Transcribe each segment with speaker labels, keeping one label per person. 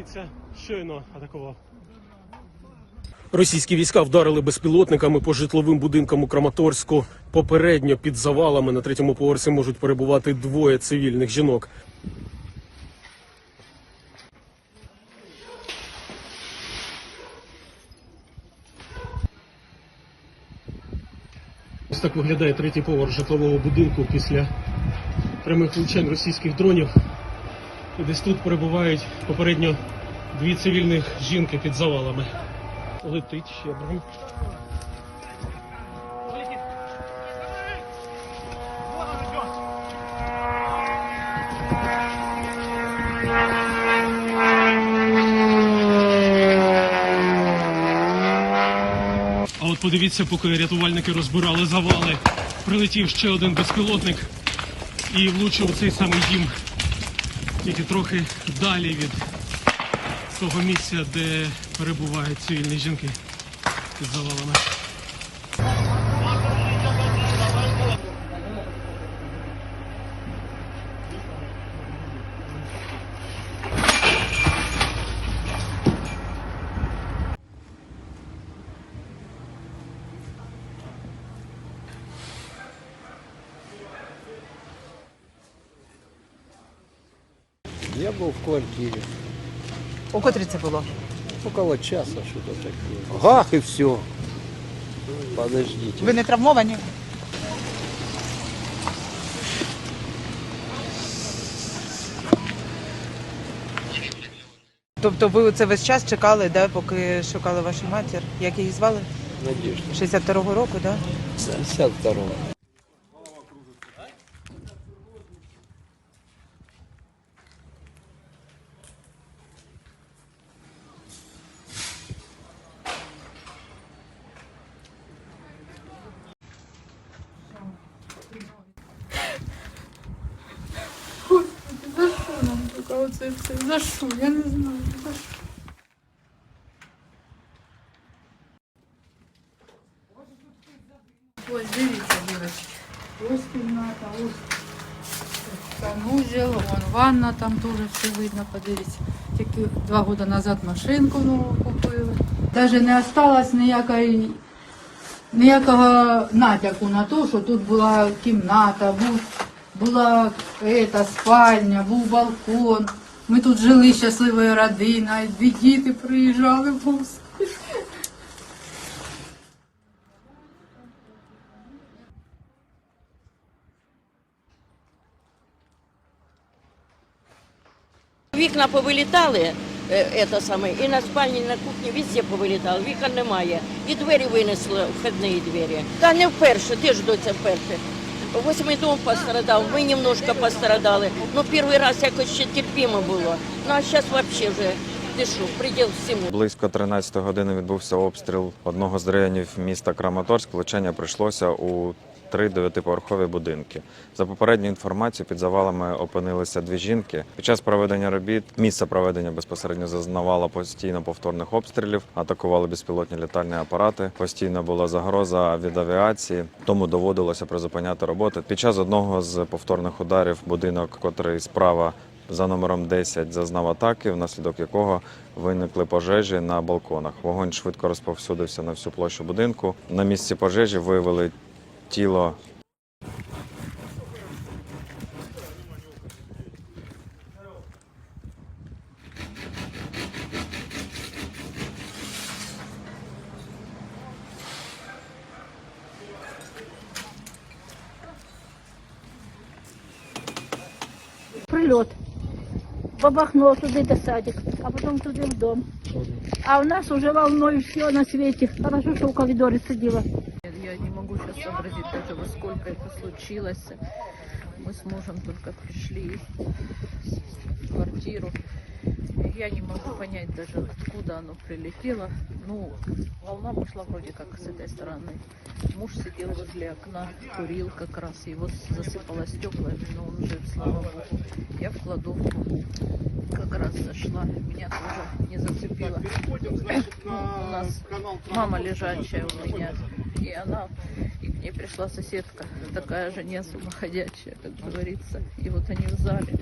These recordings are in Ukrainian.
Speaker 1: подивіться, щойно атакував.
Speaker 2: Російські війська вдарили безпілотниками по житловим будинкам у Краматорську. Попередньо під завалами на третьому поверсі можуть перебувати двоє цивільних жінок. Ось так виглядає третій поверх житлового будинку після прямих влучань російських дронів. Десь тут перебувають попередньо дві цивільних жінки під завалами. Летить ще дрон. А от подивіться, поки рятувальники розбирали завали, прилетів ще один безпілотник і влучив у цей самий дім, тільки трохи далі від того місця, де перебувають цивільні жінки під завалами.
Speaker 3: Я был в квартире.
Speaker 4: У котрі це було?
Speaker 3: Около часа что-то такое. Гах и все. Подождите.
Speaker 4: Ви не травмовані? Тобто ви це весь час чекали, да, поки шукали вашу матір? Як її звали?
Speaker 3: Надежда.
Speaker 4: 62-го року, так? да?
Speaker 3: 52
Speaker 5: За що таке оце все? За що? Я не знаю. За що? Ось дивіться, дівчатки. Ось кімната, ось санузел, вон ванна там теж все видно, подивіться. Тільки два роки назад машинку нову купили. Навіть не осталось ніякої, ніякого натяку на те, що тут була кімната, був, була ета, спальня, був балкон. Ми тут жили щасливою родиною, дві діти приїжджали гості.
Speaker 6: Вікна повилітали, е, саме, і на спальні, і на кухні, везде повилітали, вікон немає. І двері винесли, входні двері. Та не вперше, ти ж доця вперше. Восьмий дом пострадав, ми немножко пострадали. Ну, перший раз якось ще терпімо було. Ну, а зараз взагалі вже, дишу, приділ всьому.
Speaker 7: Близько 13 години відбувся обстріл одного з районів міста Краматорськ. Влучення прийшлося у три дев'ятиповерхові будинки. За попередньою інформацією, під завалами опинилися дві жінки. Під час проведення робіт місце проведення безпосередньо зазнавало постійно повторних обстрілів, атакували безпілотні літальні апарати. Постійно була загроза від авіації, тому доводилося призупиняти роботи. Під час одного з повторних ударів будинок, котрий справа за номером 10 зазнав атаки, внаслідок якого виникли пожежі на балконах. Вогонь швидко розповсюдився на всю площу будинку. На місці пожежі виявили тіло
Speaker 8: прильот. Бабахнуло туди до садик, а потім туди в дом. А у нас уже волною все на свете. Хорошо, что в коридоре сидела.
Speaker 9: Я не могу сейчас сообразить даже, во сколько это случилось. Мы с мужем только пришли в квартиру. Я не могу понять даже, откуда оно прилетело. Ну, волна пошла вроде как с этой стороны. Муж сидел возле окна, курил как раз, его засыпало стеклами, но он жив, слава богу. Я в кладовку как раз зашла, меня тоже не зацепило. У нас мама лежачая у меня, и она, и к ней пришла соседка, такая же не ума ходячая, как говорится. И вот они в зале,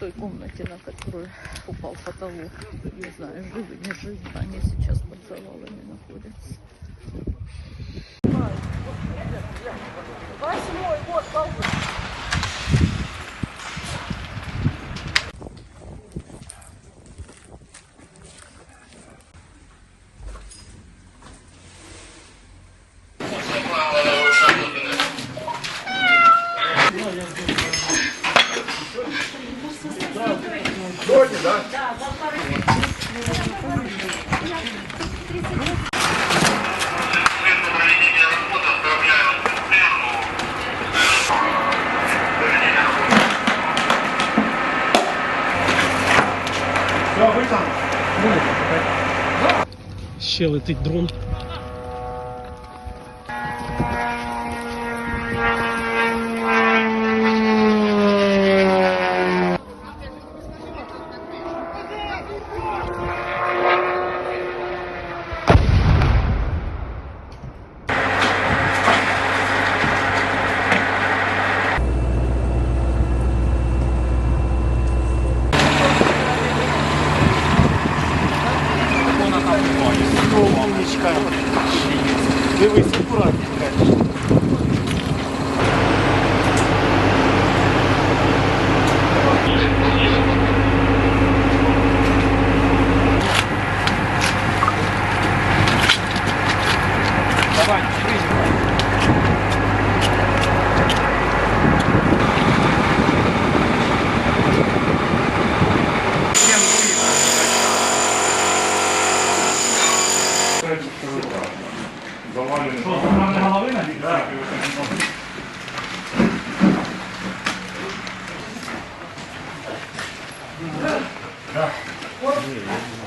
Speaker 9: той комнате, на которую упал потолок. Не знаю, живы, не живы. Они сейчас под завалами находятся.
Speaker 2: Ще летить дрон. 我